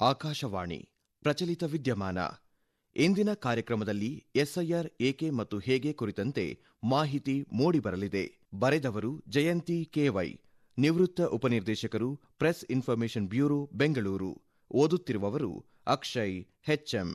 ಆಕಾಶವಾಣಿ ಪ್ರಚಲಿತ ವಿದ್ಯಮಾನ. ಇಂದಿನ ಕಾರ್ಯಕ್ರಮದಲ್ಲಿ ಎಸ್ಐಆರ್ ಏಕೆ ಮತ್ತು ಹೇಗೆ ಕುರಿತಂತೆ ಮಾಹಿತಿ ಮೂಡಿಬರಲಿದೆ. ಬರೆದವರು ಜಯಂತಿ ಕೆವೈ ನಿವೃತ್ತ ಉಪನಿರ್ದೇಶಕರು, ಪ್ರೆಸ್ ಇನ್ಫರ್ಮೇಷನ್ ಬ್ಯೂರೋ, ಬೆಂಗಳೂರು. ಓದುತ್ತಿರುವವರು ಅಕ್ಷಯ್ ಹೆಚ್ಎಂ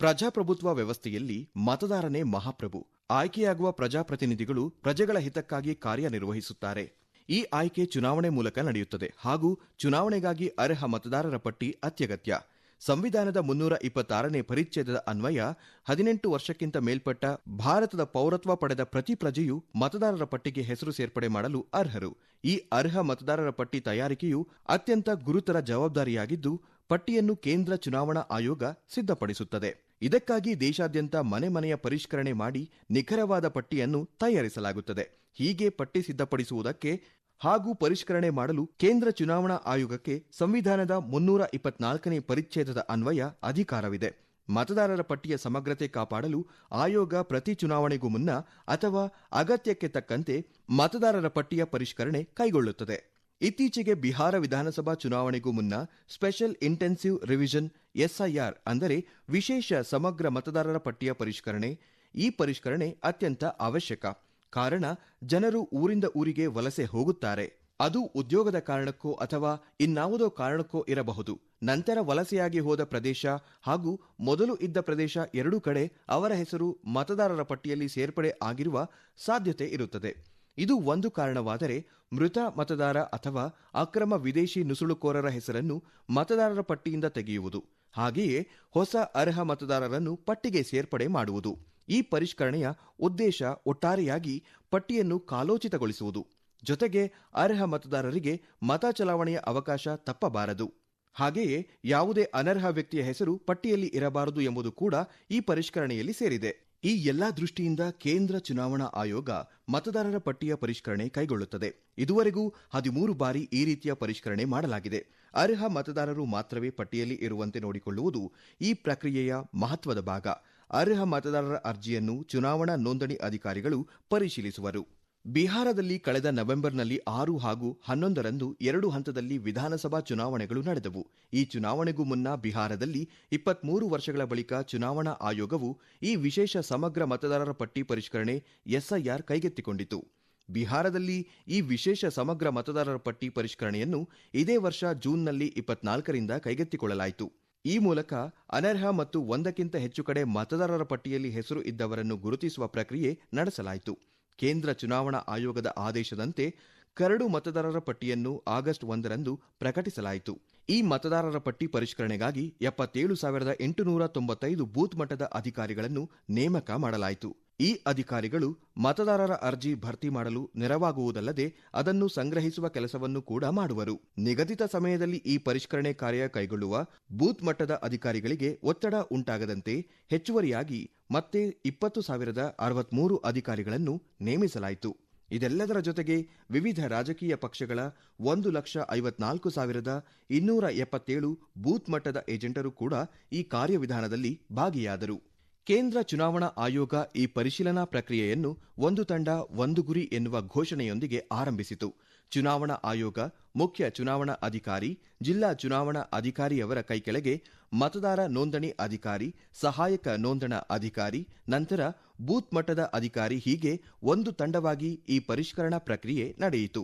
ಪ್ರಜಾಪ್ರಭುತ್ವ ವ್ಯವಸ್ಥೆಯಲ್ಲಿ ಮತದಾರನೇ ಮಹಾಪ್ರಭು. ಆಯ್ಕೆಯಾಗುವ ಪ್ರಜಾಪ್ರತಿನಿಧಿಗಳು ಪ್ರಜೆಗಳ ಹಿತಕ್ಕಾಗಿ ಕಾರ್ಯನಿರ್ವಹಿಸುತ್ತಾರೆ. ಈ ಆಯ್ಕೆ ಚುನಾವಣೆ ಮೂಲಕ ನಡೆಯುತ್ತದೆ ಹಾಗೂ ಚುನಾವಣೆಗಾಗಿ ಅರ್ಹ ಮತದಾರರ ಪಟ್ಟಿ ಅತ್ಯಗತ್ಯ. ಸಂವಿಧಾನದ ಮುನ್ನೂರ ಇಪ್ಪತ್ತಾರನೇ ಪರಿಚ್ಛೇದದ ಅನ್ವಯ, ಹದಿನೆಂಟು ವರ್ಷಕ್ಕಿಂತ ಮೇಲ್ಪಟ್ಟ ಭಾರತದ ಪೌರತ್ವ ಪಡೆದ ಪ್ರತಿ ಪ್ರಜೆಯು ಮತದಾರರ ಪಟ್ಟಿಗೆ ಹೆಸರು ಸೇರ್ಪಡೆ ಮಾಡಲು ಅರ್ಹರು. ಈ ಅರ್ಹ ಮತದಾರರ ಪಟ್ಟಿ ತಯಾರಿಕೆಯು ಅತ್ಯಂತ ಗುರುತರ ಜವಾಬ್ದಾರಿಯಾಗಿದ್ದು, ಪಟ್ಟಿಯನ್ನು ಕೇಂದ್ರ ಚುನಾವಣಾ ಆಯೋಗ ಸಿದ್ಧಪಡಿಸುತ್ತದೆ. ಇದಕ್ಕಾಗಿ ದೇಶಾದ್ಯಂತ ಮನೆ ಮನೆಯ ಪರಿಷ್ಕರಣೆ ಮಾಡಿ ನಿಖರವಾದ ಪಟ್ಟಿಯನ್ನು ತಯಾರಿಸಲಾಗುತ್ತದೆ. ಹೀಗೆ ಪಟ್ಟಿ ಸಿದ್ಧಪಡಿಸುವುದಕ್ಕೆ ಹಾಗೂ ಪರಿಷ್ಕರಣೆ ಮಾಡಲು ಕೇಂದ್ರ ಚುನಾವಣಾ ಆಯೋಗಕ್ಕೆ ಸಂವಿಧಾನದ ಮುನ್ನೂರ ಇಪ್ಪತ್ನಾಲ್ಕನೇ ಪರಿಚ್ಛೇದದ ಅನ್ವಯ ಅಧಿಕಾರವಿದೆ. ಮತದಾರರ ಪಟ್ಟಿಯ ಸಮಗ್ರತೆ ಕಾಪಾಡಲು ಆಯೋಗ ಪ್ರತಿ ಚುನಾವಣೆಗೂ ಮುನ್ನ ಅಥವಾ ಅಗತ್ಯಕ್ಕೆ ತಕ್ಕಂತೆ ಮತದಾರರ ಪಟ್ಟಿಯ ಪರಿಷ್ಕರಣೆ ಕೈಗೊಳ್ಳುತ್ತದೆ. ಇತ್ತೀಚೆಗೆ ಬಿಹಾರ ವಿಧಾನಸಭಾ ಚುನಾವಣೆಗೂ ಮುನ್ನ ಸ್ಪೆಷಲ್ ಇಂಟೆನ್ಸಿವ್ ರಿವಿಷನ್ ಎಸ್ಐಆರ್ ಅಂದರೆ ವಿಶೇಷ ಸಮಗ್ರ ಮತದಾರರ ಪಟ್ಟಿಯ ಪರಿಷ್ಕರಣೆ. ಈ ಪರಿಷ್ಕರಣೆ ಅತ್ಯಂತ ಅವಶ್ಯಕ. ಕಾರಣ, ಜನರು ಊರಿಂದ ಊರಿಗೆ ವಲಸೆ ಹೋಗುತ್ತಾರೆ. ಅದು ಉದ್ಯೋಗದ ಕಾರಣಕ್ಕೋ ಅಥವಾ ಇನ್ನಾವುದೋ ಕಾರಣಕ್ಕೋ ಇರಬಹುದು. ನಂತರ ವಲಸೆಯಾಗಿ ಹೋದ ಪ್ರದೇಶ ಹಾಗೂ ಮೊದಲು ಇದ್ದ ಪ್ರದೇಶ ಎರಡೂ ಕಡೆ ಅವರ ಹೆಸರು ಮತದಾರರ ಪಟ್ಟಿಯಲ್ಲಿ ಸೇರ್ಪಡೆ ಆಗಿರುವ ಸಾಧ್ಯತೆ ಇರುತ್ತದೆ. ಇದು ಒಂದು ಕಾರಣವಾದರೆ ಮೃತ ಮತದಾರ ಅಥವಾ ಅಕ್ರಮ ವಿದೇಶಿ ನುಸುಳುಕೋರರ ಹೆಸರನ್ನು ಮತದಾರರ ಪಟ್ಟಿಯಿಂದ ತೆಗೆಯುವುದು. ಹಾಗೆಯೇ ಹೊಸ ಅರ್ಹ ಮತದಾರರನ್ನು ಪಟ್ಟಿಗೆ ಸೇರ್ಪಡೆ ಮಾಡುವುದು. ಈ ಪರಿಷ್ಕರಣೆಯ ಉದ್ದೇಶ ಒಟ್ಟಾರೆಯಾಗಿ ಪಟ್ಟಿಯನ್ನು ಕಾಲೋಚಿತಗೊಳಿಸುವುದು. ಜೊತೆಗೆ ಅರ್ಹ ಮತದಾರರಿಗೆ ಮತ ಚಲಾವಣೆಯ ಅವಕಾಶ ತಪ್ಪಬಾರದು. ಹಾಗೆಯೇ ಯಾವುದೇ ಅನರ್ಹ ವ್ಯಕ್ತಿಯ ಹೆಸರು ಪಟ್ಟಿಯಲ್ಲಿ ಇರಬಾರದು ಎಂಬುದು ಕೂಡ ಈ ಪರಿಷ್ಕರಣೆಯಲ್ಲಿ ಸೇರಿದೆ. ಈ ಎಲ್ಲಾ ದೃಷ್ಟಿಯಿಂದ ಕೇಂದ್ರ ಚುನಾವಣಾ ಆಯೋಗ ಮತದಾರರ ಪಟ್ಟಿಯ ಪರಿಷ್ಕರಣೆ ಕೈಗೊಳ್ಳುತ್ತದೆ. ಇದುವರೆಗೂ ಹದಿಮೂರು ಬಾರಿ ಈ ರೀತಿಯ ಪರಿಷ್ಕರಣೆ ಮಾಡಲಾಗಿದೆ. ಅರ್ಹ ಮತದಾರರು ಮಾತ್ರವೇ ಪಟ್ಟಿಯಲ್ಲಿ ಇರುವಂತೆ ನೋಡಿಕೊಳ್ಳುವುದು ಈ ಪ್ರಕ್ರಿಯೆಯ ಮಹತ್ವದ ಭಾಗ. ಅರ್ಹ ಮತದಾರರ ಅರ್ಜಿಯನ್ನು ಚುನಾವಣಾ ನೋಂದಣಿ ಅಧಿಕಾರಿಗಳು ಪರಿಶೀಲಿಸುವರು. ಬಿಹಾರದಲ್ಲಿ ಕಳೆದ ನವೆಂಬರ್ನಲ್ಲಿ ಆರು ಹಾಗೂ ಹನ್ನೊಂದರಂದು ಎರಡು ಹಂತದಲ್ಲಿ ವಿಧಾನಸಭಾ ಚುನಾವಣೆಗಳು ನಡೆದವು. ಈ ಚುನಾವಣೆಗೂ ಮುನ್ನ ಬಿಹಾರದಲ್ಲಿ ಇಪ್ಪತ್ಮೂರು ವರ್ಷಗಳ ಬಳಿಕ ಚುನಾವಣಾ ಆಯೋಗವು ಈ ವಿಶೇಷ ಸಮಗ್ರ ಮತದಾರರ ಪಟ್ಟಿ ಪರಿಷ್ಕರಣೆ ಎಸ್ಐಆರ್ ಕೈಗೆತ್ತಿಕೊಂಡಿತು. ಬಿಹಾರದಲ್ಲಿ ಈ ವಿಶೇಷ ಸಮಗ್ರ ಮತದಾರರ ಪಟ್ಟಿ ಪರಿಷ್ಕರಣೆಯನ್ನು ಇದೇ ವರ್ಷ ಜೂನ್ನಲ್ಲಿ ಇಪ್ಪತ್ನಾಲ್ಕರಿಂದ ಕೈಗೆತ್ತಿಕೊಳ್ಳಲಾಯಿತು. ಈ ಮೂಲಕ ಅನರ್ಹ ಮತ್ತು ಒಂದಕ್ಕಿಂತ ಹೆಚ್ಚು ಕಡೆ ಮತದಾರರ ಪಟ್ಟಿಯಲ್ಲಿ ಹೆಸರು ಇದ್ದವರನ್ನು ಗುರುತಿಸುವ ಪ್ರಕ್ರಿಯೆ ನಡೆಸಲಾಯಿತು. ಕೇಂದ್ರ ಚುನಾವಣಾ ಆಯೋಗದ ಆದೇಶದಂತೆ ಕರಡು ಮತದಾರರ ಪಟ್ಟಿಯನ್ನು ಆಗಸ್ಟ್ ಒಂದರಂದು ಪ್ರಕಟಿಸಲಾಯಿತು. ಈ ಮತದಾರರ ಪಟ್ಟಿ ಪರಿಷ್ಕರಣೆಗಾಗಿ ಎಪ್ಪತ್ತೇಳು ಸಾವಿರದ ಎಂಟುನೂರ ತೊಂಬತ್ತೈದು ಬೂತ್ ಮಟ್ಟದ ಅಧಿಕಾರಿಗಳನ್ನು ನೇಮಕ ಮಾಡಲಾಯಿತು. ಈ ಅಧಿಕಾರಿಗಳು ಮತದಾರರ ಅರ್ಜಿ ಭರ್ತಿ ಮಾಡಲು ನೆರವಾಗುವುದಲ್ಲದೆ ಅದನ್ನು ಸಂಗ್ರಹಿಸುವ ಕೆಲಸವನ್ನು ಕೂಡ ಮಾಡುವರು. ನಿಗದಿತ ಸಮಯದಲ್ಲಿ ಈ ಪರಿಷ್ಕರಣೆ ಕಾರ್ಯ ಕೈಗೊಳ್ಳುವ ಬೂತ್ ಮಟ್ಟದ ಅಧಿಕಾರಿಗಳಿಗೆ ಒತ್ತಡ ಉಂಟಾಗದಂತೆ ಹೆಚ್ಚುವರಿಯಾಗಿ ಮತ್ತೆ ಇಪ್ಪತ್ತು ಸಾವಿರದ ಅರವತ್ಮೂರು ಅಧಿಕಾರಿಗಳನ್ನು ನೇಮಿಸಲಾಯಿತು. ಇದೆಲ್ಲದರ ಜೊತೆಗೆ ವಿವಿಧ ರಾಜಕೀಯ ಪಕ್ಷಗಳ ಒಂದು ಲಕ್ಷ ಐವತ್ನಾಲ್ಕು ಸಾವಿರದ ಇನ್ನೂರ ಎಪ್ಪತ್ತೇಳು ಬೂತ್ ಮಟ್ಟದ ಏಜೆಂಟರು ಕೂಡ ಈ ಕಾರ್ಯವಿಧಾನದಲ್ಲಿ ಭಾಗಿಯಾದರು. ಕೇಂದ್ರ ಚುನಾವಣಾ ಆಯೋಗ ಈ ಪರಿಶೀಲನಾ ಪ್ರಕ್ರಿಯೆಯನ್ನು ಒಂದು ತಂಡ, ಒಂದು ಗುರಿ ಎನ್ನುವ ಘೋಷಣೆಯೊಂದಿಗೆ ಆರಂಭಿಸಿತು. ಚುನಾವಣಾ ಆಯೋಗ ಮುಖ್ಯ ಚುನಾವಣಾ ಅಧಿಕಾರಿ, ಜಿಲ್ಲಾ ಚುನಾವಣಾ ಅಧಿಕಾರಿಯವರ ಕೈಕೆಳಗೆ ಮತದಾರ ನೋಂದಣಿ ಅಧಿಕಾರಿ, ಸಹಾಯಕ ನೋಂದಣ ಅಧಿಕಾರಿ, ನಂತರ ಬೂತ್ ಮಟ್ಟದ ಅಧಿಕಾರಿ ಹೀಗೆ ಒಂದು ತಂಡವಾಗಿ ಈ ಪರಿಷ್ಕರಣಾ ಪ್ರಕ್ರಿಯೆ ನಡೆಯಿತು.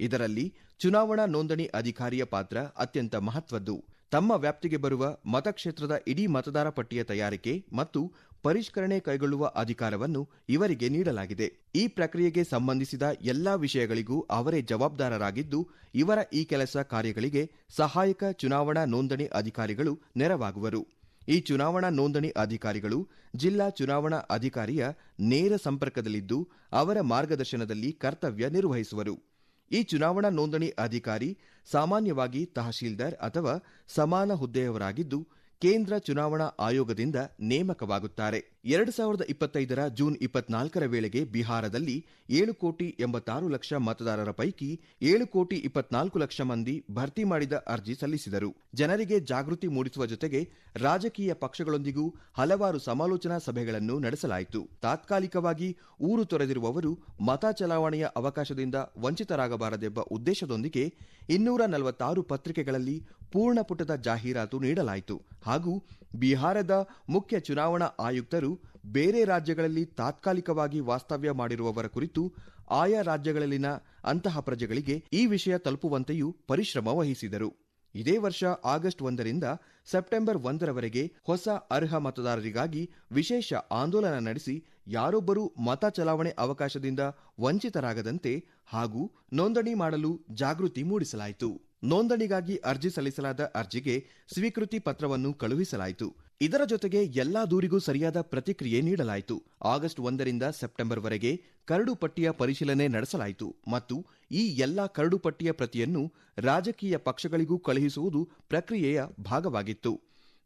ಇದರಲ್ಲಿ ಚುನಾವಣಾ ನೋಂದಣಿ ಅಧಿಕಾರಿಯ ಪಾತ್ರ ಅತ್ಯಂತ ಮಹತ್ವದ್ದು. ತಮ್ಮ ವ್ಯಾಪ್ತಿಗೆ ಬರುವ ಮತಕ್ಷೇತ್ರದ ಇಡೀ ಮತದಾರ ಪಟ್ಟಿಯ ತಯಾರಿಕೆ ಮತ್ತು ಪರಿಷ್ಕರಣೆ ಕೈಗೊಳ್ಳುವ ಅಧಿಕಾರವನ್ನು ಇವರಿಗೆ ನೀಡಲಾಗಿದೆ. ಈ ಪ್ರಕ್ರಿಯೆಗೆ ಸಂಬಂಧಿಸಿದ ಎಲ್ಲಾ ವಿಷಯಗಳಿಗೂ ಅವರೇ ಜವಾಬ್ದಾರರಾಗಿದ್ದು, ಇವರ ಈ ಕೆಲಸ ಕಾರ್ಯಗಳಿಗೆ ಸಹಾಯಕ ಚುನಾವಣಾ ನೋಂದಣಿ ಅಧಿಕಾರಿಗಳು ನೆರವಾಗುವರು. ಈ ಚುನಾವಣಾ ನೋಂದಣಿ ಅಧಿಕಾರಿಗಳು ಜಿಲ್ಲಾ ಚುನಾವಣಾ ಅಧಿಕಾರಿಯ ನೇರ ಸಂಪರ್ಕದಲ್ಲಿದ್ದು, ಅವರ ಮಾರ್ಗದರ್ಶನದಲ್ಲಿ ಕರ್ತವ್ಯ ನಿರ್ವಹಿಸುವರು. ಈ ಚುನಾವಣಾ ನೋಂದಣಿ ಅಧಿಕಾರಿ ಸಾಮಾನ್ಯವಾಗಿ ತಹಶೀಲ್ದಾರ್ ಅಥವಾ ಸಮಾನ ಹುದ್ದೆಯವರಾಗಿದ್ದು ಕೇಂದ್ರ ಚುನಾವಣಾ ಆಯೋಗದಿಂದ ನೇಮಕವಾಗುತ್ತಾರೆ. ಎರಡು ಸಾವಿರದ ಇಪ್ಪತ್ತೈದರ ಜೂನ್ ಇಪ್ಪತ್ನಾಲ್ಕರ ವೇಳೆಗೆ ಬಿಹಾರದಲ್ಲಿ ಏಳು ಕೋಟಿ ಎಂಬತ್ತಾರು ಲಕ್ಷ ಮತದಾರರ ಪೈಕಿ ಏಳು ಕೋಟಿ ಇಪ್ಪತ್ನಾಲ್ಕು ಲಕ್ಷ ಮಂದಿ ಭರ್ತಿ ಮಾಡಿದ ಅರ್ಜಿ ಸಲ್ಲಿಸಿದರು. ಜನರಿಗೆ ಜಾಗೃತಿ ಮೂಡಿಸುವ ಜೊತೆಗೆ ರಾಜಕೀಯ ಪಕ್ಷಗಳೊಂದಿಗೂ ಹಲವಾರು ಸಮಾಲೋಚನಾ ಸಭೆಗಳನ್ನು ನಡೆಸಲಾಯಿತು. ತಾತ್ಕಾಲಿಕವಾಗಿ ಊರು ತೊರೆದಿರುವವರು ಮತ ಚಲಾವಣೆಯ ಅವಕಾಶದಿಂದ ವಂಚಿತರಾಗಬಾರದೆಂಬ ಉದ್ದೇಶದೊಂದಿಗೆ ಇನ್ನೂರ ನಲವತ್ತಾರು ಪತ್ರಿಕೆಗಳಲ್ಲಿ ಪೂರ್ಣ ಪುಟದ ಜಾಹೀರಾತು ನೀಡಲಾಯಿತು. ಹಾಗೂ ಬಿಹಾರದ ಮುಖ್ಯ ಚುನಾವಣಾ ಆಯುಕ್ತರು ಬೇರೆ ರಾಜ್ಯಗಳಲ್ಲಿ ತಾತ್ಕಾಲಿಕವಾಗಿ ವಾಸ್ತವ್ಯ ಮಾಡಿರುವವರ ಕುರಿತು ಆಯಾ ರಾಜ್ಯಗಳಲ್ಲಿನ ಅಂತಹ ಪ್ರಜೆಗಳಿಗೆ ಈ ವಿಷಯ ತಲುಪುವಂತೆಯೂ ಪರಿಶ್ರಮ ವಹಿಸಿದರು. ಇದೇ ವರ್ಷ ಆಗಸ್ಟ್ ಒಂದರಿಂದ ಸೆಪ್ಟೆಂಬರ್ ಒಂದರವರೆಗೆ ಹೊಸ ಅರ್ಹ ಮತದಾರರಿಗಾಗಿ ವಿಶೇಷ ಆಂದೋಲನ ನಡೆಸಿ ಯಾರೊಬ್ಬರೂ ಮತ ಚಲಾವಣೆ ಅವಕಾಶದಿಂದ ವಂಚಿತರಾಗದಂತೆ ಹಾಗೂ ನೋಂದಣಿ ಮಾಡಲು ಜಾಗೃತಿ ಮೂಡಿಸಲಾಯಿತು. ನೋಂದಣಿಗಾಗಿ ಅರ್ಜಿ ಸಲ್ಲಿಸಲಾದ ಅರ್ಜಿಗೆ ಸ್ವೀಕೃತಿ ಪತ್ರವನ್ನು ಕಳುಹಿಸಲಾಯಿತು. ಇದರ ಜೊತೆಗೆ ಎಲ್ಲಾ ದೂರಿಗೂ ಸರಿಯಾದ ಪ್ರತಿಕ್ರಿಯೆ ನೀಡಲಾಯಿತು. ಆಗಸ್ಟ್ ಒಂದರಿಂದ ಸೆಪ್ಟೆಂಬರ್ ವರೆಗೆ ಕರಡು ಪಟ್ಟಿಯ ಪರಿಶೀಲನೆ ನಡೆಸಲಾಯಿತು ಮತ್ತು ಈ ಎಲ್ಲಾ ಕರಡು ಪಟ್ಟಿಯ ಪ್ರತಿಯನ್ನು ರಾಜಕೀಯ ಪಕ್ಷಗಳಿಗೂ ಕಳುಹಿಸುವುದು ಪ್ರಕ್ರಿಯೆಯ ಭಾಗವಾಗಿತ್ತು.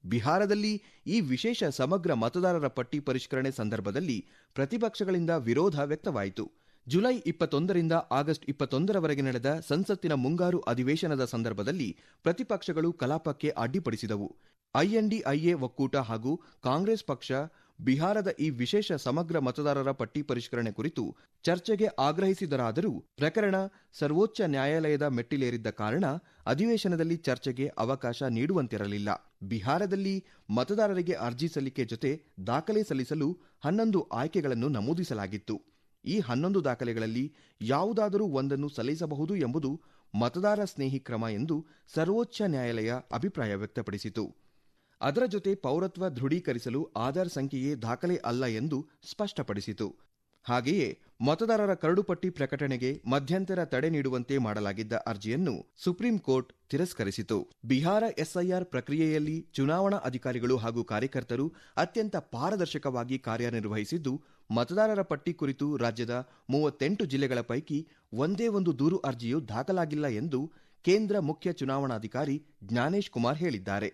ಬಿಹಾರದಲ್ಲಿ ಈ ವಿಶೇಷ ಸಮಗ್ರ ಮತದಾರರ ಪಟ್ಟಿ ಪರಿಷ್ಕರಣೆ ಸಂದರ್ಭದಲ್ಲಿ ಪ್ರತಿಪಕ್ಷಗಳಿಂದ ವಿರೋಧ ವ್ಯಕ್ತವಾಯಿತು. ಜುಲೈ ಇಪ್ಪತ್ತೊಂದರಿಂದ ಆಗಸ್ಟ್ ಇಪ್ಪತ್ತೊಂದರವರೆಗೆ ನಡೆದ ಸಂಸತ್ತಿನ ಮುಂಗಾರು ಅಧಿವೇಶನದ ಸಂದರ್ಭದಲ್ಲಿ ಪ್ರತಿಪಕ್ಷಗಳು ಕಲಾಪಕ್ಕೆ ಅಡ್ಡಿಪಡಿಸಿದವು. ಐಎನ್ಡಿಐಎ ಒಕ್ಕೂಟ ಹಾಗೂ ಕಾಂಗ್ರೆಸ್ ಪಕ್ಷ ಬಿಹಾರದ ಈ ವಿಶೇಷ ಸಮಗ್ರ ಮತದಾರರ ಪಟ್ಟಿ ಪರಿಷ್ಕರಣೆ ಕುರಿತು ಚರ್ಚೆಗೆ ಆಗ್ರಹಿಸಿದರಾದರೂ ಪ್ರಕರಣ ಸರ್ವೋಚ್ಚ ನ್ಯಾಯಾಲಯದ ಮೆಟ್ಟಿಲೇರಿದ್ದ ಕಾರಣ ಅಧಿವೇಶನದಲ್ಲಿ ಚರ್ಚೆಗೆ ಅವಕಾಶ ನೀಡುವಂತಿರಲಿಲ್ಲ. ಬಿಹಾರದಲ್ಲಿ ಮತದಾರರಿಗೆ ಅರ್ಜಿ ಸಲ್ಲಿಕೆ ಜೊತೆ ದಾಖಲೆ ಸಲ್ಲಿಸಲು ಹನ್ನೊಂದು ಆಯ್ಕೆಗಳನ್ನು ನಮೂದಿಸಲಾಗಿತ್ತು. ಈ ಹನ್ನೊಂದು ದಾಖಲೆಗಳಲ್ಲಿ ಯಾವುದಾದರೂ ಒಂದನ್ನು ಸಲ್ಲಿಸಬಹುದು ಎಂಬುದು ಮತದಾರ ಸ್ನೇಹಿ ಕ್ರಮ ಎಂದು ಸರ್ವೋಚ್ಚ ನ್ಯಾಯಾಲಯ ಅಭಿಪ್ರಾಯ ವ್ಯಕ್ತಪಡಿಸಿತು. ಅದರ ಜೊತೆ ಪೌರತ್ವ ದೃಢೀಕರಿಸಲು ಆಧಾರ್ ಸಂಖ್ಯೆಯೇ ದಾಖಲೆ ಅಲ್ಲ ಎಂದು ಸ್ಪಷ್ಟಪಡಿಸಿತು. ಹಾಗೆಯೇ ಮತದಾರರ ಕರಡುಪಟ್ಟಿ ಪ್ರಕಟಣೆಗೆ ಮಧ್ಯಂತರ ತಡೆ ನೀಡುವಂತೆ ಮಾಡಲಾಗಿದ್ದ ಅರ್ಜಿಯನ್ನು ಸುಪ್ರೀಂ ಕೋರ್ಟ್ ತಿರಸ್ಕರಿಸಿತು. ಬಿಹಾರ ಎಸ್ಐಆರ್ ಪ್ರಕ್ರಿಯೆಯಲ್ಲಿ ಚುನಾವಣಾ ಅಧಿಕಾರಿಗಳು ಹಾಗೂ ಕಾರ್ಯಕರ್ತರು ಅತ್ಯಂತ ಪಾರದರ್ಶಕವಾಗಿ ಕಾರ್ಯನಿರ್ವಹಿಸಿದ್ದು, ಮತದಾರರ ಪಟ್ಟಿ ಕುರಿತು ರಾಜ್ಯದ ಮೂವತ್ತೆಂಟು ಜಿಲ್ಲೆಗಳ ಪೈಕಿ ಒಂದೇ ಒಂದು ದೂರು ಅರ್ಜಿಯೂ ದಾಖಲಾಗಿಲ್ಲ ಎಂದು ಕೇಂದ್ರ ಮುಖ್ಯ ಚುನಾವಣಾಧಿಕಾರಿ ಜ್ಞಾನೇಶ್ ಕುಮಾರ್ ಹೇಳಿದ್ದಾರೆ.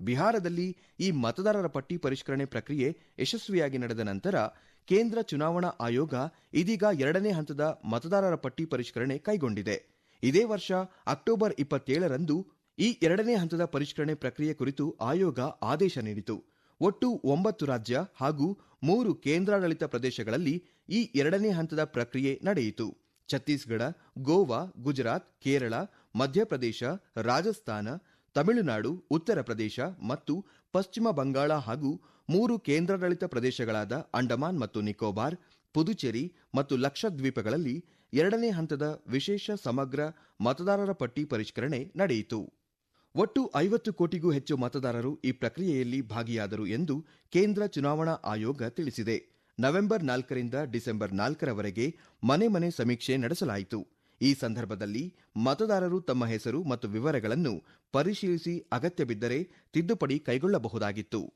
ಬಿಹಾರದಲ್ಲಿ ಈ ಮತದಾರರ ಪಟ್ಟಿ ಪರಿಷ್ಕರಣೆ ಪ್ರಕ್ರಿಯೆ ಯಶಸ್ವಿಯಾಗಿ ನಡೆದ ನಂತರ ಕೇಂದ್ರ ಚುನಾವಣಾ ಆಯೋಗ ಇದೀಗ ಎರಡನೇ ಹಂತದ ಮತದಾರರ ಪಟ್ಟಿ ಪರಿಷ್ಕರಣೆ ಕೈಗೊಂಡಿದೆ. ಇದೇ ವರ್ಷ ಅಕ್ಟೋಬರ್ ಇಪ್ಪತ್ತೇಳರಂದು ಈ ಎರಡನೇ ಹಂತದ ಪರಿಷ್ಕರಣೆ ಪ್ರಕ್ರಿಯೆ ಕುರಿತು ಆಯೋಗ ಆದೇಶ ನೀಡಿತು. ಒಟ್ಟು ಒಂಬತ್ತು ರಾಜ್ಯ ಹಾಗೂ ಮೂರು ಕೇಂದ್ರಾಡಳಿತ ಪ್ರದೇಶಗಳಲ್ಲಿ ಈ ಎರಡನೇ ಹಂತದ ಪ್ರಕ್ರಿಯೆ ನಡೆಯಿತು. ಛತ್ತೀಸ್ಗಢ, ಗೋವಾ, ಗುಜರಾತ್, ಕೇರಳ, ಮಧ್ಯಪ್ರದೇಶ, ರಾಜಸ್ಥಾನ ತಮಿಳುನಾಡು, ಉತ್ತರ ಪ್ರದೇಶ ಮತ್ತು ಪಶ್ಚಿಮ ಬಂಗಾಳ ಹಾಗೂ ಮೂರು ಕೇಂದ್ರಾಡಳಿತ ಪ್ರದೇಶಗಳಾದ ಅಂಡಮಾನ್ ಮತ್ತು ನಿಕೋಬಾರ್, ಪುದುಚೇರಿ ಮತ್ತು ಲಕ್ಷದ್ವೀಪಗಳಲ್ಲಿ ಎರಡನೇ ಹಂತದ ವಿಶೇಷ ಸಮಗ್ರ ಮತದಾರರ ಪಟ್ಟಿ ಪರಿಷ್ಕರಣೆ ನಡೆಯಿತು. ಒಟ್ಟು ಐವತ್ತು ಕೋಟಿಗೂ ಹೆಚ್ಚು ಮತದಾರರು ಈ ಪ್ರಕ್ರಿಯೆಯಲ್ಲಿ ಭಾಗಿಯಾದರು ಎಂದು ಕೇಂದ್ರ ಚುನಾವಣಾ ಆಯೋಗ ತಿಳಿಸಿದೆ. ನವೆಂಬರ್ ನಾಲ್ಕರಿಂದ ಡಿಸೆಂಬರ್ ನಾಲ್ಕರವರೆಗೆ ಮನೆ ಮನೆ ಸಮೀಕ್ಷೆ ನಡೆಸಲಾಯಿತು. ಈ ಸಂದರ್ಭದಲ್ಲಿ ಮತದಾರರು ತಮ್ಮ ಹೆಸರು ಮತ್ತು ವಿವರಗಳನ್ನು ಪರಿಶೀಲಿಸಿ ಅಗತ್ಯಬಿದ್ದರೆ ತಿದ್ದುಪಡಿ ಕೈಗೊಳ್ಳಬಹುದಾಗಿತ್ತು.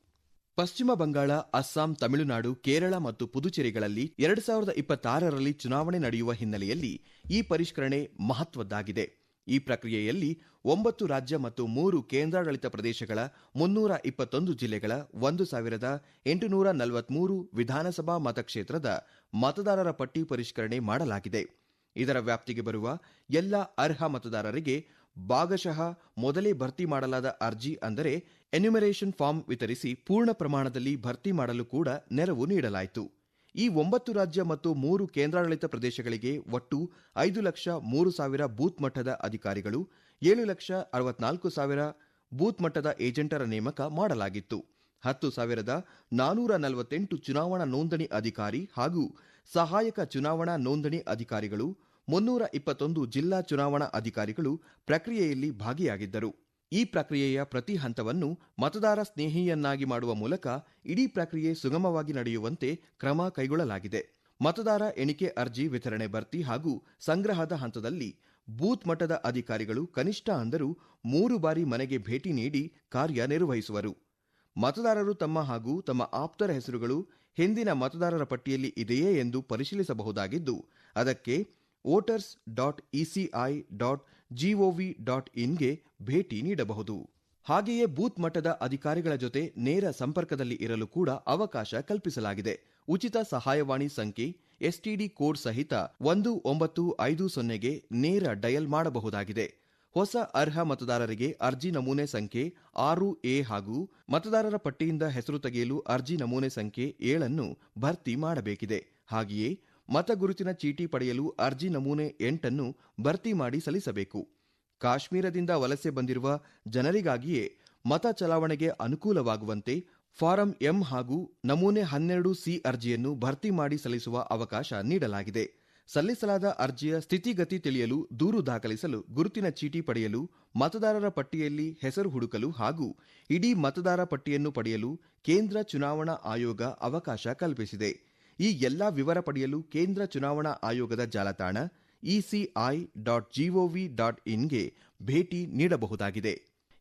ಪಶ್ಚಿಮ ಬಂಗಾಳ, ಅಸ್ಸಾಂ, ತಮಿಳುನಾಡು, ಕೇರಳ ಮತ್ತು ಪುದುಚೇರಿಗಳಲ್ಲಿ ಎರಡು ಸಾವಿರದ ಇಪ್ಪತ್ತಾರರಲ್ಲಿ ಚುನಾವಣೆ ನಡೆಯುವ ಹಿನ್ನೆಲೆಯಲ್ಲಿ ಈ ಪರಿಷ್ಕರಣೆ ಮಹತ್ವದ್ದಾಗಿದೆ. ಈ ಪ್ರಕ್ರಿಯೆಯಲ್ಲಿ ಒಂಬತ್ತು ರಾಜ್ಯ ಮತ್ತು ಮೂರು ಕೇಂದ್ರಾಡಳಿತ ಪ್ರದೇಶಗಳ ಮುನ್ನೂರ ಇಪ್ಪತ್ತೊಂದು ಜಿಲ್ಲೆಗಳ ಒಂದು ಸಾವಿರದ ಎಂಟುನೂರ ನಲವತ್ಮೂರು ವಿಧಾನಸಭಾ ಮತಕ್ಷೇತ್ರದ ಮತದಾರರ ಪಟ್ಟಿ ಪರಿಷ್ಕರಣೆ ಮಾಡಲಾಗಿದೆ. ಇದರ ವ್ಯಾಪ್ತಿಗೆ ಬರುವ ಎಲ್ಲ ಅರ್ಹ ಮತದಾರರಿಗೆ ಭಾಗಶಃ ಮೊದಲೇ ಭರ್ತಿ ಮಾಡಲಾದ ಅರ್ಜಿ ಅಂದರೆ ಎನ್ಯುಮರೇಷನ್ ಫಾರ್ಮ್ ವಿತರಿಸಿ ಪೂರ್ಣ ಪ್ರಮಾಣದಲ್ಲಿ ಭರ್ತಿ ಮಾಡಲು ಕೂಡ ನೆರವು ನೀಡಲಾಯಿತು. ಈ ಒಂಬತ್ತು ರಾಜ್ಯ ಮತ್ತು ಮೂರು ಕೇಂದ್ರಾಡಳಿತ ಪ್ರದೇಶಗಳಿಗೆ ಒಟ್ಟು ಐದು ಲಕ್ಷ ಮೂರು ಸಾವಿರ ಬೂತ್ ಮಟ್ಟದ ಅಧಿಕಾರಿಗಳು, ಏಳು ಲಕ್ಷ ಅರವತ್ನಾಲ್ಕು ಸಾವಿರ ಬೂತ್ ಮಟ್ಟದ ಏಜೆಂಟರ ನೇಮಕ ಮಾಡಲಾಗಿತ್ತು. ಹತ್ತು ಸಾವಿರದ ನಾನೂರ ನಲವತ್ತೆಂಟು ಚುನಾವಣಾ ನೋಂದಣಿ ಅಧಿಕಾರಿ ಹಾಗೂ ಸಹಾಯಕ ಚುನಾವಣಾ ನೋಂದಣಿ ಅಧಿಕಾರಿಗಳು ಮುನ್ನೂರ ಇಪ್ಪತ್ತೊಂದು ಜಿಲ್ಲಾ ಚುನಾವಣಾ ಅಧಿಕಾರಿಗಳು ಪ್ರಕ್ರಿಯೆಯಲ್ಲಿ ಭಾಗಿಯಾಗಿದ್ದರು. ಈ ಪ್ರಕ್ರಿಯೆಯ ಪ್ರತಿ ಹಂತವನ್ನು ಮತದಾರ ಸ್ನೇಹಿಯನ್ನಾಗಿ ಮಾಡುವ ಮೂಲಕ ಇಡೀ ಪ್ರಕ್ರಿಯೆ ಸುಗಮವಾಗಿ ನಡೆಯುವಂತೆ ಕ್ರಮ ಕೈಗೊಳ್ಳಲಾಗಿದೆ. ಮತದಾರ ಎಣಿಕೆ ಅರ್ಜಿ ವಿತರಣೆ ಭರ್ತಿ ಹಾಗೂ ಸಂಗ್ರಹದ ಹಂತದಲ್ಲಿ ಬೂತ್ ಮಟ್ಟದ ಅಧಿಕಾರಿಗಳು ಕನಿಷ್ಠ ಅಂದರೂ ಮೂರು ಬಾರಿ ಮನೆಗೆ ಭೇಟಿ ನೀಡಿ ಕಾರ್ಯನಿರ್ವಹಿಸುವರು. ಮತದಾರರು ತಮ್ಮ ಹಾಗೂ ತಮ್ಮ ಆಪ್ತರ ಹೆಸರುಗಳು ಹಿಂದಿನ ಮತದಾರರ ಪಟ್ಟಿಯಲ್ಲಿ ಇದೆಯೇ ಎಂದು ಪರಿಶೀಲಿಸಬಹುದಾಗಿದ್ದು, ಅದಕ್ಕೆ voters dot ECI dot GOV dot ಇನ್ಗೆ ಭೇಟಿ ನೀಡಬಹುದು. ಹಾಗೆಯೇ ಬೂತ್ ಮಟ್ಟದ ಅಧಿಕಾರಿಗಳ ಜೊತೆ ನೇರ ಸಂಪರ್ಕದಲ್ಲಿ ಇರಲು ಕೂಡ ಅವಕಾಶ ಕಲ್ಪಿಸಲಾಗಿದೆ. ಉಚಿತ ಸಹಾಯವಾಣಿ ಸಂಖ್ಯೆ ಎಸ್ಟಿಡಿ ಕೋಡ್ ಸಹಿತ ಒಂದು ಒಂಬತ್ತು ಐದು ಸೊನ್ನೆಗೆ ನೇರ ಡಯಲ್ ಮಾಡಬಹುದಾಗಿದೆ. ಹೊಸ ಅರ್ಹ ಮತದಾರರಿಗೆ ಅರ್ಜಿ ನಮೂನೆ ಸಂಖ್ಯೆ ಆರು ಎ ಹಾಗೂ ಮತದಾರರ ಪಟ್ಟಿಯಿಂದ ಹೆಸರು ತೆಗೆಯಲು ಅರ್ಜಿ ನಮೂನೆ ಸಂಖ್ಯೆ ಏಳನ್ನು ಭರ್ತಿ ಮಾಡಬೇಕಿದೆ. ಹಾಗೆಯೇ ಮತ ಗುರುತಿನ ಚೀಟಿ ಪಡೆಯಲು ಅರ್ಜಿ ನಮೂನೆ ಎಂಟನ್ನು ಭರ್ತಿ ಮಾಡಿ ಸಲ್ಲಿಸಬೇಕು. ಕಾಶ್ಮೀರದಿಂದ ವಲಸೆ ಬಂದಿರುವ ಜನರಿಗಾಗಿಯೇ ಮತ ಚಲಾವಣೆಗೆ ಅನುಕೂಲವಾಗುವಂತೆ ಫಾರಂ ಎಂ ಹಾಗೂ ನಮೂನೆ ಹನ್ನೆರಡು ಸಿ ಅರ್ಜಿಯನ್ನು ಭರ್ತಿ ಮಾಡಿ ಸಲ್ಲಿಸುವ ಅವಕಾಶ ನೀಡಲಾಗಿದೆ. ಸಲ್ಲಿಸಲಾದ ಅರ್ಜಿಯ ಸ್ಥಿತಿಗತಿ ತಿಳಿಯಲು ದೂರು ದಾಖಲಿಸಲು ಗುರುತಿನ ಚೀಟಿ ಪಡೆಯಲು ಮತದಾರರ ಪಟ್ಟಿಯಲ್ಲಿ ಹೆಸರು ಹುಡುಕಲು ಹಾಗೂ ಇಡೀ ಮತದಾರ ಪಟ್ಟಿಯನ್ನು ಪಡೆಯಲು ಕೇಂದ್ರ ಚುನಾವಣಾ ಆಯೋಗ ಅವಕಾಶ ಕಲ್ಪಿಸಿದೆ. ಈ ಎಲ್ಲಾ ವಿವರ ಪಡೆಯಲು ಕೇಂದ್ರ ಚುನಾವಣಾ ಆಯೋಗದ ಜಾಲತಾಣ ಇಸಿಐ ಡಾಟ್ ಜಿಒವಿ ಡಾಟ್ ಇನ್ಗೆ ಭೇಟಿ ನೀಡಬಹುದಾಗಿದೆ.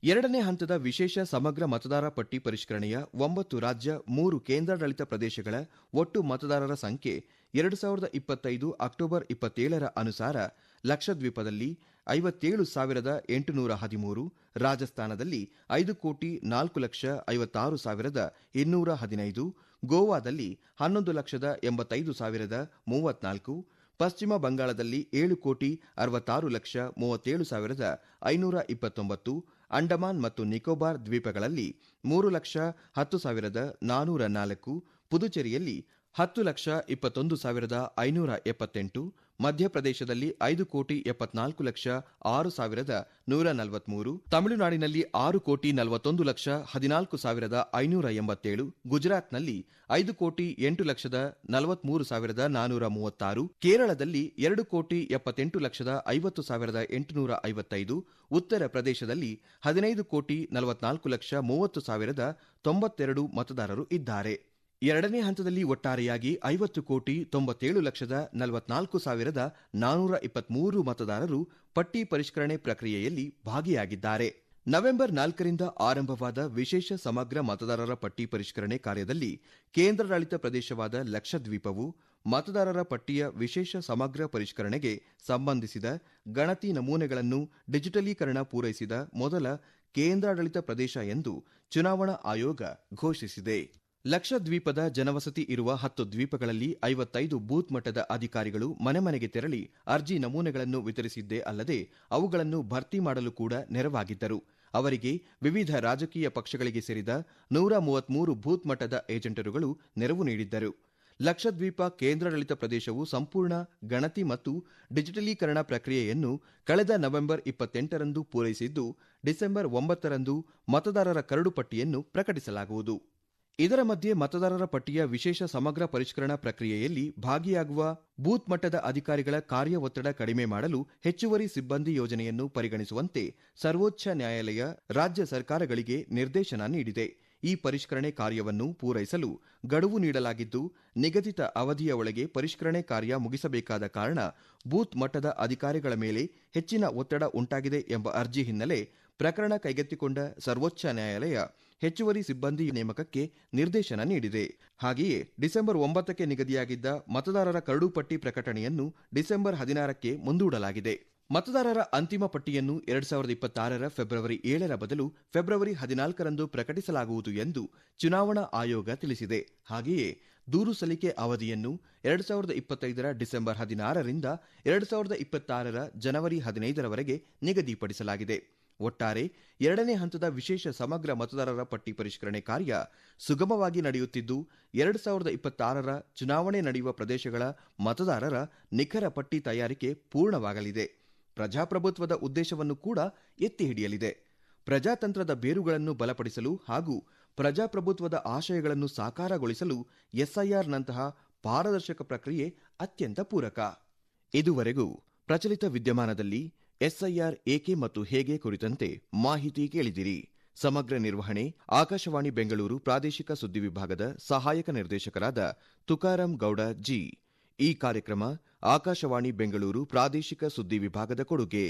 ಎರಡನೇ ಹಂತದ ವಿಶೇಷ ಸಮಗ್ರ ಮತದಾರ ಪಟ್ಟಿ ಪರಿಷ್ಕರಣೆಯ ಒಂಬತ್ತು ರಾಜ್ಯ, ಮೂರು ಕೇಂದ್ರಾಡಳಿತ ಪ್ರದೇಶಗಳ ಒಟ್ಟು ಮತದಾರರ ಸಂಖ್ಯೆ ಎರಡು ಸಾವಿರದ ಇಪ್ಪತ್ತೈದು ಅಕ್ಟೋಬರ್ ಇಪ್ಪತ್ತೇಳರ ಅನುಸಾರ ಲಕ್ಷದ್ವೀಪದಲ್ಲಿ ಐವತ್ತೇಳು ಸಾವಿರದ ಎಂಟುನೂರ ಹದಿಮೂರು, ರಾಜಸ್ಥಾನದಲ್ಲಿ ಐದು ಕೋಟಿ ನಾಲ್ಕು ಲಕ್ಷ ಐವತ್ತಾರು ಸಾವಿರದ ಇನ್ನೂರ ಹದಿನೈದು ಗೋವಾದಲ್ಲಿ ಹನ್ನೊಂದು ಲಕ್ಷದ ಎಂಬತ್ತೈದು ಸಾವಿರದ ಮೂವತ್ನಾಲ್ಕು, ಪಶ್ಚಿಮ ಬಂಗಾಳದಲ್ಲಿ ಏಳು ಕೋಟಿ ಅರವತ್ತಾರು ಲಕ್ಷ ಮೂವತ್ತೇಳು ಸಾವಿರದ ಐನೂರ ಇಪ್ಪತ್ತೊಂಬತ್ತು, ಅಂಡಮಾನ್ ಮತ್ತು ನಿಕೋಬಾರ್ ದ್ವೀಪಗಳಲ್ಲಿ ಮೂರು ಲಕ್ಷ ಹತ್ತು ಸಾವಿರದ ನಾನೂರ ನಾಲ್ಕು, ಪುದುಚೇರಿಯಲ್ಲಿ ಹತ್ತು ಲಕ್ಷ ಇಪ್ಪತ್ತೊಂದು ಸಾವಿರದ ಐನೂರ ಎಪ್ಪತ್ತೆಂಟು ಮಧ್ಯಪ್ರದೇಶದಲ್ಲಿ ಐದು ಕೋಟಿ ಎಪ್ಪತ್ನಾಲ್ಕು ಲಕ್ಷ ಆರು ಸಾವಿರದ ನೂರ ನಲವತ್ಮೂರು, ತಮಿಳುನಾಡಿನಲ್ಲಿ ಆರು ಕೋಟಿ ನಲವತ್ತೊಂದು ಲಕ್ಷ ಹದಿನಾಲ್ಕು ಸಾವಿರದ ಐನೂರ ಎಂಬತ್ತೇಳು, ಗುಜರಾತ್ನಲ್ಲಿ ಐದು ಕೋಟಿ ಎಂಟು ಲಕ್ಷದ ನಲವತ್ಮೂರು ಸಾವಿರದ ನಾನೂರ ಮೂವತ್ತಾರು, ಕೇರಳದಲ್ಲಿ ಎರಡು ಕೋಟಿ ಎಪ್ಪತ್ತೆಂಟು ಲಕ್ಷದ ಐವತ್ತು ಸಾವಿರದ ಎಂಟುನೂರ ಐವತ್ತೈದು, ಉತ್ತರ ಪ್ರದೇಶದಲ್ಲಿ ಹದಿನೈದು ಕೋಟಿ ನಲವತ್ನಾಲ್ಕು ಲಕ್ಷ ಮೂವತ್ತು ಸಾವಿರದ ತೊಂಬತ್ತೆರಡು ಮತದಾರರು ಇದ್ದಾರೆ. ಎರಡನೇ ಹಂತದಲ್ಲಿ ಒಟ್ಟಾರೆಯಾಗಿ ಐವತ್ತು ಕೋಟಿ ತೊಂಬತ್ತೇಳು ಲಕ್ಷದ ನಲವತ್ನಾಲ್ಕು ಸಾವಿರದ ನಾನೂರ ಇಪ್ಪತ್ಮೂರು ಮತದಾರರು ಪಟ್ಟಿ ಪರಿಷ್ಕರಣೆ ಪ್ರಕ್ರಿಯೆಯಲ್ಲಿ ಭಾಗಿಯಾಗಿದ್ದಾರೆ. ನವೆಂಬರ್ ನಾಲ್ಕರಿಂದ ಆರಂಭವಾದ ವಿಶೇಷ ಸಮಗ್ರ ಮತದಾರರ ಪಟ್ಟಿ ಪರಿಷ್ಕರಣೆ ಕಾರ್ಯದಲ್ಲಿ ಕೇಂದ್ರಾಡಳಿತ ಪ್ರದೇಶವಾದ ಲಕ್ಷದ್ವೀಪವು ಮತದಾರರ ಪಟ್ಟಿಯ ವಿಶೇಷ ಸಮಗ್ರ ಪರಿಷ್ಕರಣೆಗೆ ಸಂಬಂಧಿಸಿದ ಗಣತಿ ನಮೂನೆಗಳನ್ನು ಡಿಜಿಟಲೀಕರಣ ಪೂರೈಸಿದ ಮೊದಲ ಕೇಂದ್ರಾಡಳಿತ ಪ್ರದೇಶ ಎಂದು ಚುನಾವಣಾ ಆಯೋಗ ಘೋಷಿಸಿದೆ. ಲಕ್ಷದ್ವೀಪದ ಜನವಸತಿ ಇರುವ ಹತ್ತು ದ್ವೀಪಗಳಲ್ಲಿ ಐವತ್ತೈದು ಬೂತ್ ಮಟ್ಟದ ಅಧಿಕಾರಿಗಳು ಮನೆ ಮನೆಗೆ ತೆರಳಿ ಅರ್ಜಿ ನಮೂನೆಗಳನ್ನು ವಿತರಿಸಿದ್ದೇ ಅಲ್ಲದೆ ಅವುಗಳನ್ನು ಭರ್ತಿ ಮಾಡಲು ಕೂಡ ನೆರವಾಗಿದ್ದರು. ಅವರಿಗೆ ವಿವಿಧ ರಾಜಕೀಯ ಪಕ್ಷಗಳಿಗೆ ಸೇರಿದ ನೂರ ಮೂವತ್ಮೂರು ಬೂತ್ ಮಟ್ಟದ ಏಜೆಂಟರುಗಳು ನೆರವು ನೀಡಿದ್ದರು. ಲಕ್ಷದ್ವೀಪ ಕೇಂದ್ರಾಡಳಿತ ಪ್ರದೇಶವು ಸಂಪೂರ್ಣ ಗಣತಿ ಮತ್ತು ಡಿಜಿಟಲೀಕರಣ ಪ್ರಕ್ರಿಯೆಯನ್ನು ಕಳೆದ ನವೆಂಬರ್ ಇಪ್ಪತ್ತೆಂಟರಂದು ಪೂರೈಸಿದ್ದು, ಡಿಸೆಂಬರ್ ಒಂಬತ್ತರಂದು ಮತದಾರರ ಕರಡು ಪಟ್ಟಿಯನ್ನು ಪ್ರಕಟಿಸಲಾಗುವುದು. ಇದರ ಮಧ್ಯೆ ಮತದಾರರ ಪಟ್ಟಿಯ ವಿಶೇಷ ಸಮಗ್ರ ಪರಿಷ್ಕರಣಾ ಪ್ರಕ್ರಿಯೆಯಲ್ಲಿ ಭಾಗಿಯಾಗುವ ಬೂತ್ ಮಟ್ಟದ ಅಧಿಕಾರಿಗಳ ಕಾರ್ಯ ಒತ್ತಡ ಕಡಿಮೆ ಮಾಡಲು ಹೆಚ್ಚುವರಿ ಸಿಬ್ಬಂದಿ ಯೋಜನೆಯನ್ನು ಪರಿಗಣಿಸುವಂತೆ ಸರ್ವೋಚ್ಚ ನ್ಯಾಯಾಲಯ ರಾಜ್ಯ ಸರ್ಕಾರಗಳಿಗೆ ನಿರ್ದೇಶನ ನೀಡಿದೆ. ಈ ಪರಿಷ್ಕರಣೆ ಕಾರ್ಯವನ್ನು ಪೂರೈಸಲು ಗಡುವು ನೀಡಲಾಗಿದ್ದು, ನಿಗದಿತ ಅವಧಿಯ ಒಳಗೆ ಪರಿಷ್ಕರಣೆ ಕಾರ್ಯ ಮುಗಿಸಬೇಕಾದ ಕಾರಣ ಬೂತ್ ಮಟ್ಟದ ಅಧಿಕಾರಿಗಳ ಮೇಲೆ ಹೆಚ್ಚಿನ ಒತ್ತಡ ಉಂಟಾಗಿದೆ ಎಂಬ ಅರ್ಜಿ ಹಿನ್ನೆಲೆ ಪ್ರಕರಣ ಕೈಗೆತ್ತಿಕೊಂಡ ಸರ್ವೋಚ್ಚ ನ್ಯಾಯಾಲಯ ಹೆಚ್ಚುವರಿ ಸಿಬ್ಬಂದಿ ನೇಮಕಕ್ಕೆ ನಿರ್ದೇಶನ ನೀಡಿದೆ. ಹಾಗೆಯೇ ಡಿಸೆಂಬರ್ ಒಂಬತ್ತಕ್ಕೆ ನಿಗದಿಯಾಗಿದ್ದ ಮತದಾರರ ಕರಡು ಪಟ್ಟಿ ಪ್ರಕಟಣೆಯನ್ನು ಡಿಸೆಂಬರ್ ಹದಿನಾರಕ್ಕೆ ಮುಂದೂಡಲಾಗಿದೆ. ಮತದಾರರ ಅಂತಿಮ ಪಟ್ಟಿಯನ್ನು ಎರಡ್ ಸಾವಿರದ ಇಪ್ಪತ್ತಾರರ ಫೆಬ್ರವರಿ ಏಳರ ಬದಲು ಫೆಬ್ರವರಿ ಹದಿನಾಲ್ಕರಂದು ಪ್ರಕಟಿಸಲಾಗುವುದು ಎಂದು ಚುನಾವಣಾ ಆಯೋಗ ತಿಳಿಸಿದೆ. ಹಾಗೆಯೇ ದೂರು ಸಲ್ಲಿಕೆ ಅವಧಿಯನ್ನು ಎರಡ್ ಸಾವಿರದ ಇಪ್ಪತ್ತೈದರ ಡಿಸೆಂಬರ್ ಹದಿನಾರರಿಂದ ಎರಡ್ ಸಾವಿರದ ಇಪ್ಪತ್ತಾರರ ಜನವರಿ ಹದಿನೈದರವರೆಗೆ ನಿಗದಿಪಡಿಸಲಾಗಿದೆ. ಒಟ್ಟಾರೆ ಎರಡನೇ ಹಂತದ ವಿಶೇಷ ಸಮಗ್ರ ಮತದಾರರ ಪಟ್ಟಿ ಪರಿಷ್ಕರಣೆ ಕಾರ್ಯ ಸುಗಮವಾಗಿ ನಡೆಯುತ್ತಿದ್ದು, ಎರಡು ಸಾವಿರದ ಇಪ್ಪತ್ತಾರರ ಚುನಾವಣೆ ನಡೆಯುವ ಪ್ರದೇಶಗಳ ಮತದಾರರ ನಿಖರ ಪಟ್ಟಿ ತಯಾರಿಕೆ ಪೂರ್ಣವಾಗಲಿದೆ. ಪ್ರಜಾಪ್ರಭುತ್ವದ ಉದ್ದೇಶವನ್ನು ಕೂಡ ಎತ್ತಿ ಹಿಡಿಯಲಿದೆ. ಪ್ರಜಾತಂತ್ರದ ಬೇರುಗಳನ್ನು ಬಲಪಡಿಸಲು ಹಾಗೂ ಪ್ರಜಾಪ್ರಭುತ್ವದ ಆಶಯಗಳನ್ನು ಸಾಕಾರಗೊಳಿಸಲು ಎಸ್ಐಆರ್ನಂತಹ ಪಾರದರ್ಶಕ ಪ್ರಕ್ರಿಯೆ ಅತ್ಯಂತ ಪೂರಕ. ಇದುವರೆಗೂ ಪ್ರಚಲಿತ ವಿದ್ಯಮಾನದಲ್ಲಿ ಎಸ್ಐಆರ್ ಏಕೆ ಮತ್ತು ಹೇಗೆ ಕುರಿತಂತೆ ಮಾಹಿತಿ ಕೇಳಿದಿರಿ. ಸಮಗ್ರ ನಿರ್ವಹಣೆ, ಆಕಾಶವಾಣಿ ಬೆಂಗಳೂರು ಪ್ರಾದೇಶಿಕ ಸುದ್ದಿ ವಿಭಾಗದ ಸಹಾಯಕ ನಿರ್ದೇಶಕರಾದ ತುಕಾರಾಂ ಗೌಡ ಜಿ. ಈ ಕಾರ್ಯಕ್ರಮ ಆಕಾಶವಾಣಿ ಬೆಂಗಳೂರು ಪ್ರಾದೇಶಿಕ ಸುದ್ದಿ ವಿಭಾಗದ ಕೊಡುಗೆ.